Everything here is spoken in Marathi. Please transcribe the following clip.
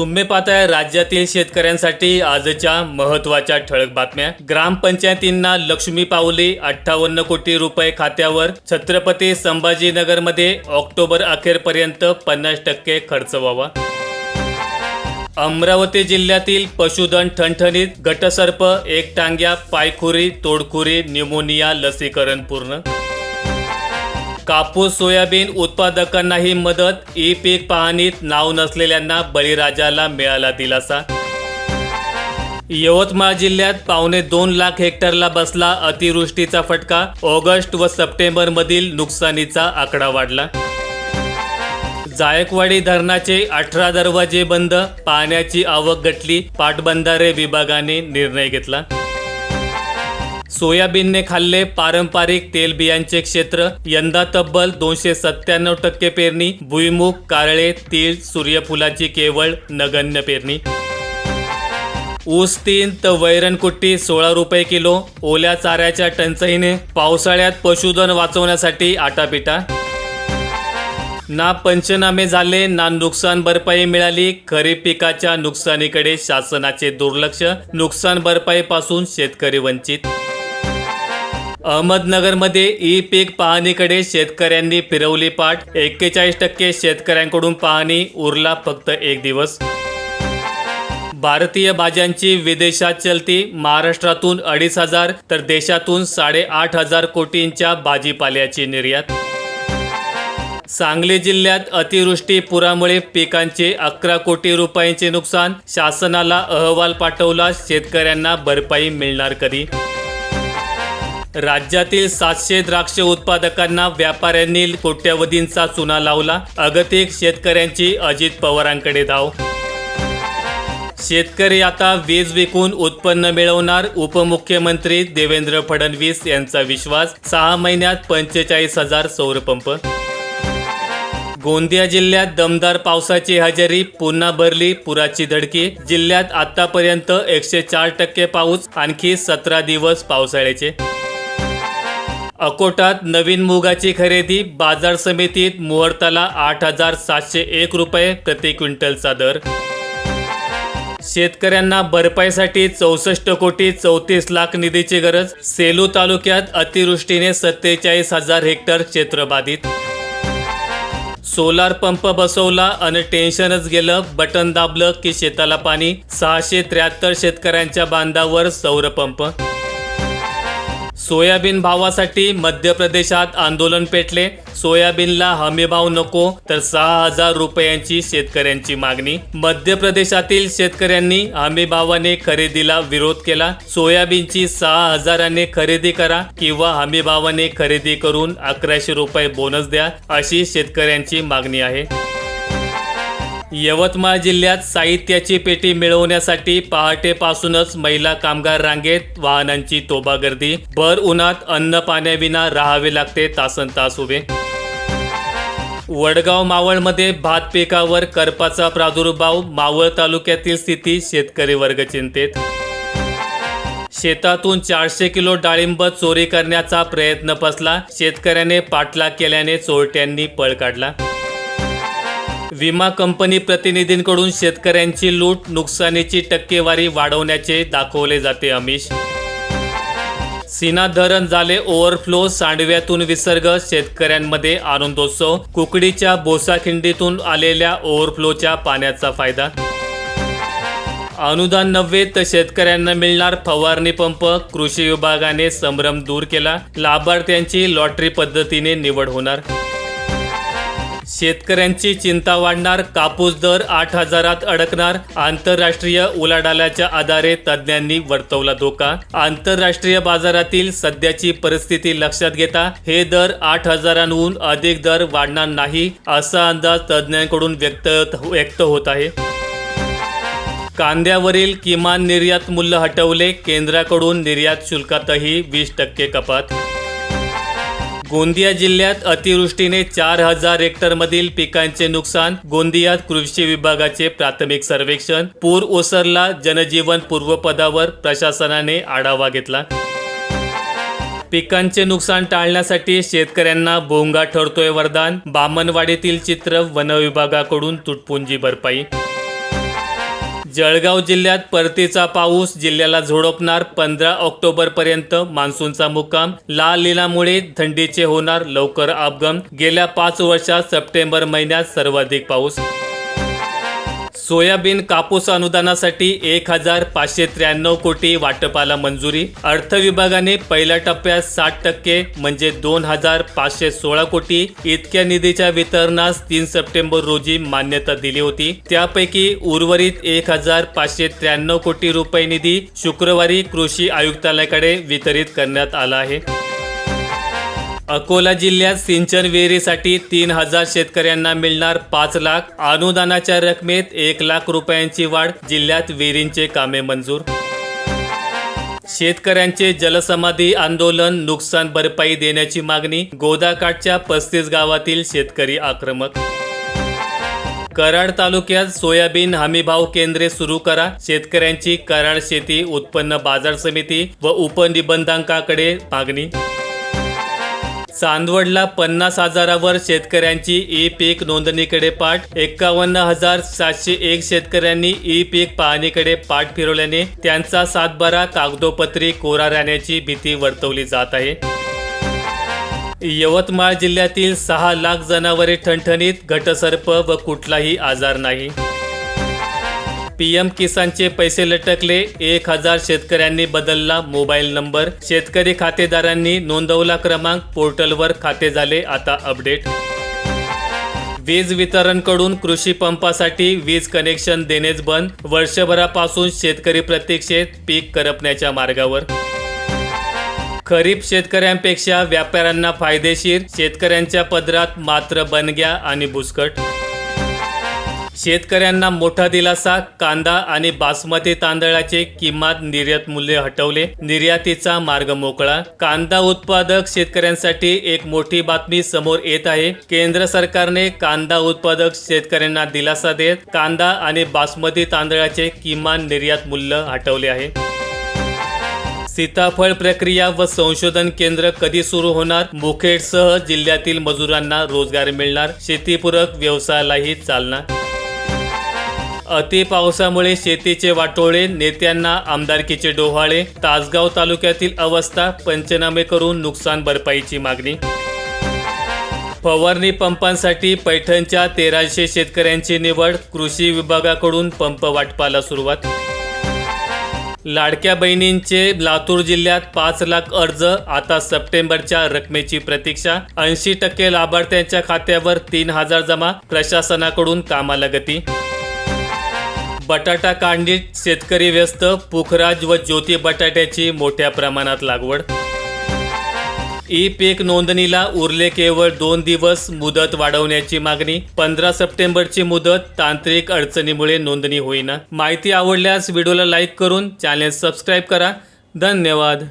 तुम्ही पाहताय राज्यातील शेतकऱ्यांसाठी आजच्या महत्त्वाच्या ठळक बातम्या. ग्रामपंचायतींना लक्ष्मी पावली अठ्ठावन्न कोटी रुपये खात्यावर छत्रपती संभाजीनगरमध्ये ऑक्टोबर अखेरपर्यंत पन्नास टक्के खर्च व्हावा. अमरावती जिल्ह्यातील पशुधन ठणठणीत गटसर्प एकटांग्या पायखुरी तोडखुरी न्यूमोनिया लसीकरण पूर्ण कापूस सोयाबीन उत्पादकांनाही मदत ई पीक पाहणीत नाव नसलेल्यांना बळीराजाला मिळाला दिलासा. यवतमाळ जिल्ह्यात पावणे दोन लाख हेक्टरला बसला अतिवृष्टीचा फटका. ऑगस्ट व सप्टेंबरमधील नुकसानीचा आकडा वाढला. जायकवाडी धरणाचे अठरा दरवाजे बंद पाण्याची आवक घटली पाटबंधारे विभागाने निर्णय घेतला. सोयाबीनने खाल्ले पारंपरिक तेलबियांचे क्षेत्र यंदा तब्बल दोनशे सत्त्याण्णव टक्के पेरणी. भुईमुग कारळे तीळ सूर्यफुलाची केवळ नगण्य पेरणी. ऊस तीन तर वैरणकुट्टी सोळा रुपये किलो. ओल्या चाऱ्याच्या टंचाईने पावसाळ्यात पशुधन वाचवण्यासाठी आटापिटा. ना पंचनामे झाले ना नुकसान भरपाई मिळाली. खरीप पिकाच्या नुकसानीकडे शासनाचे दुर्लक्ष. नुकसान भरपाईपासून शेतकरी वंचित. अहमदनगरमध्ये ई पीक पाहणीकडे शेतकऱ्यांनी फिरवली पाठ. एक्केचाळीस टक्के शेतकऱ्यांकडून पाहणी उरला फक्त एक दिवस. भारतीय भाज्यांची विदेशात चलती महाराष्ट्रातून अडीच हजार तर देशातून साडेआठ हजार कोटींच्या भाजीपाल्याची निर्यात. सांगली जिल्ह्यात अतिवृष्टी पुरामुळे पिकांचे अकरा कोटी रुपयांचे नुकसान. शासनाला अहवाल पाठवला शेतकऱ्यांना भरपाई मिळणार कधी? राज्यातील सातशे द्राक्ष उत्पादकांना व्यापाऱ्यांनी कोट्यवधींचा चुना लावला. अगतिक शेतकऱ्यांची अजित पवारांकडे धाव. शेतकरी आता वीज विकून उत्पन्न मिळवणार उपमुख्यमंत्री देवेंद्र फडणवीस यांचा विश्वास. सहा महिन्यात पंचेचाळीस हजार सौरपंप गोंदिया जिल्ह्यात दमदार पावसाची हजेरी पुन्हा भरली पुराची धडकी. जिल्ह्यात आतापर्यंत एकशे चार टक्के पाऊस आणखी सतरा दिवस पावसाळ्याचे. अकोटात नवीन मुगाची खरेदी बाजार समितीत मुहूर्ताला आठ हजार सातशे एक रुपये प्रति क्विंटलचा दर. शेतकऱ्यांना भरपाईसाठी चौसष्ट कोटी चौतीस लाख निधीची गरज. सेलू तालुक्यात अतिवृष्टीने सत्तेचाळीस हजार हेक्टर क्षेत्र बाधित. सोलार पंप बसवला आणि टेन्शनच गेलं बटन दाबलं की शेताला पाणी. सहाशे त्र्याहत्तर शेतकऱ्यांच्या बांधावर सौर पंप. सोयाबीन भावासाठी मध्य प्रदेशात आंदोलन पेटले. सोयाबीनला हमीभाव नको तर सहा हजार रुपयांची शेतकऱ्यांची मागणी. मध्य प्रदेशातील शेतकऱ्यांनी हमीभावाने खरेदीला विरोध केला. सोयाबीनची सहा हजाराने खरेदी करा किंवा हमीभावाने खरेदी करून अकराशे रुपये बोनस द्या अशी शेतकऱ्यांची मागणी आहे. यवतमाळ जिल्ह्यात साहित्याची पेटी मिळवण्यासाठी पहाटेपासूनच महिला कामगार रांगेत वाहनांची तोबा गर्दी भर उन्हात अन्न पाण्याविना राहावे लागते तासन तास उभे. वडगाव मावळमध्ये भात पिकावर करपाचा प्रादुर्भाव मावळ तालुक्यातील स्थिती शेतकरी वर्ग चिंतेत. शेतातून चारशे किलो डाळिंब चोरी करण्याचा प्रयत्न फसला शेतकऱ्याने पाठलाग केल्याने चोरट्यांनी पळ काढला. विमा कंपनी प्रतिनिधींकडून शेतकऱ्यांची लूट नुकसानीची टक्केवारी वाढवण्याचे दाखवले जाते अमिष. सीना धरण झाले ओव्हरफ्लो सांडव्यातून विसर्ग शेतकऱ्यांमध्ये आनंदोत्सव कुकडीच्या बोसाखिंडीतून आलेल्या ओव्हरफ्लोच्या पाण्याचा फायदा. अनुदान नव्हे तर शेतकऱ्यांना मिळणार फवारणी पंप कृषी विभागाने संभ्रम दूर केला लाभार्थ्यांची लॉटरी पद्धतीने निवड होणार. शेतकऱ्यांची चिंता वाढणार कापूस दर आठ हजारात अडकणार. आंतरराष्ट्रीय उलाढालाच्या आधारे तज्ज्ञांनी वर्तवला धोका. आंतरराष्ट्रीय बाजारातील सध्याची परिस्थिती लक्षात घेता हे दर आठ हजारांहून अधिक दर वाढणार नाही असा अंदाज तज्ज्ञांकडून व्यक्त व्यक्त होत आहे. कांद्यावरील किमान निर्यात मूल्य हटवले केंद्राकडून निर्यात शुल्कातही वीस टक्के कपात. गोंदिया जिल्ह्यात अतिवृष्टीने चार हजार हेक्टरमधील पिकांचे नुकसान गोंदियात कृषी विभागाचे प्राथमिक सर्वेक्षण पूर ओसरला जनजीवन पूर्वपदावर प्रशासनाने आढावा घेतला. पिकांचे नुकसान टाळण्यासाठी शेतकऱ्यांना भोंगा ठरतोय वरदान बामनवाडीतील चित्र वनविभागाकडून तुटपुंजी भरपाई जळगाव जिल्ह्यात परतीचा पाऊस जिल्ह्याला झोडपणार पंधरा ऑक्टोबर पर्यंत मान्सूनचा मुक्काम. लाल लिलामुळे थंडीचे होणार लवकर अपगम गेल्या पाच वर्षात सप्टेंबर महिन्यात सर्वाधिक पाऊस सोयाबीन कापूस अनुदानासाठी एक हजार पाचशे त्र्याण्णव कोटी वाटपाला मंजुरी. अर्थ विभागाने पहिल्या टप्प्यात साठ टक्के म्हणजे दोन हजार पाचशे सोळा कोटी इतक्या निधीच्या वितरणास तीन सप्टेंबर रोजी मान्यता दिली होती. त्यापैकी उर्वरित एक हजार पाचशे त्र्याण्णव कोटी रुपये निधी शुक्रवारी कृषी आयुक्तालयाकडे वितरित करण्यात आला आहे. अकोला जिल्ह्यात सिंचन विहिरीसाठी तीन हजार शेतकऱ्यांना मिळणार पाच लाख. अनुदानाच्या रकमेत एक लाख रुपयांची वाढ जिल्ह्यात विहिरींचे कामे मंजूर. शेतकऱ्यांचे जलसमाधी आंदोलन नुकसान भरपाई देण्याची मागणी गोदाकाठच्या पस्तीस गावातील शेतकरी आक्रमक. कराड तालुक्यात सोयाबीन हमीभाव केंद्रे सुरू करा. शेतकऱ्यांची कराड शेती उत्पन्न बाजार समिती व उपनिबंधांकाकडे मागणी. चांदवडला पन्नास हजारावर शेतकऱ्यांची ई पीक नोंदणीकडे पाठ. एक्कावन्न हजार सातशे एक शेतकऱ्यांनी ई पीक पाहणीकडे पाठ फिरवल्याने त्यांचा सातबारा कागदोपत्री कोरा राहण्याची भीती वर्तवली जात आहे. यवतमाळ जिल्ह्यातील सहा लाख जनावरे ठणठणीत घटसर्प व कुठलाही आजार नाही. पीएम किसानचे पैसे लटकले एक हजार शेतकऱ्यांनी बदलला मोबाईल नंबर. शेतकरी खातेदारांनी नोंदवला क्रमांक पोर्टलवर खाते झाले. आता अपडेट. वीज वितरणकडून कृषी पंपासाठी वीज कनेक्शन देणेच बंद. वर्षभरापासून शेतकरी प्रतीक्षेत पीक करपण्याच्या मार्गावर. खरीप शेतकऱ्यांपेक्षा व्यापाऱ्यांना फायदेशीर. शेतकऱ्यांच्या पदरात मात्र बनग्या आणि बुसकट. शेतकऱ्यांना मोठा दिलासा कांदा आणि बासमती तांदळाचे किमान निर्यात मूल्य हटवले. निर्यातीचा मार्ग मोकळा. कांदा उत्पादक शेतकऱ्यांसाठी एक मोठी बातमी समोर येत आहे. केंद्र सरकारने कांदा उत्पादक शेतकऱ्यांना दिलासा देत कांदा आणि बासमती तांदळाचे किमान निर्यात मूल्य हटवले आहे. सीताफळ प्रक्रिया व संशोधन केंद्र कधी सुरू होणार? मुखेडसह जिल्ह्यातील मजुरांना रोजगार मिळणार? शेतीपूरक व्यवसायालाही चालना? अति पावसामुळे शेतीचे वाटोळे नेत्यांना आमदारकीचे डोहाळे तासगाव तालुक्यातील अवस्था पंचनामे करून नुकसान भरपाईची मागणी. फवारणी पंपांसाठी पैठणच्या तेराशे शेतकऱ्यांची निवड कृषी विभागाकडून पंप वाटपाला सुरुवात. लाडक्या बहिणींचे लातूर जिल्ह्यात पाच लाख अर्ज आता सप्टेंबरच्या रकमेची प्रतीक्षा. ऐंशी टक्के लाभार्थ्यांच्या खात्यावर तीन हजार जमा प्रशासनाकडून कामाला गती. बटाटा काढणीत शेतकरी व्यस्त पुखराज व ज्योती बटाट्याची मोठ्या प्रमाणात लागवड. ई पीक नोंदणीला उरले केवळ दोन दिवस मुदत वाढवण्याची मागणी. पंधरा सप्टेंबरची मुदत तांत्रिक अडचणीमुळे नोंदणी होईना. माहिती आवडल्यास व्हिडिओला लाईक करून चॅनेल सबस्क्राईब करा. धन्यवाद.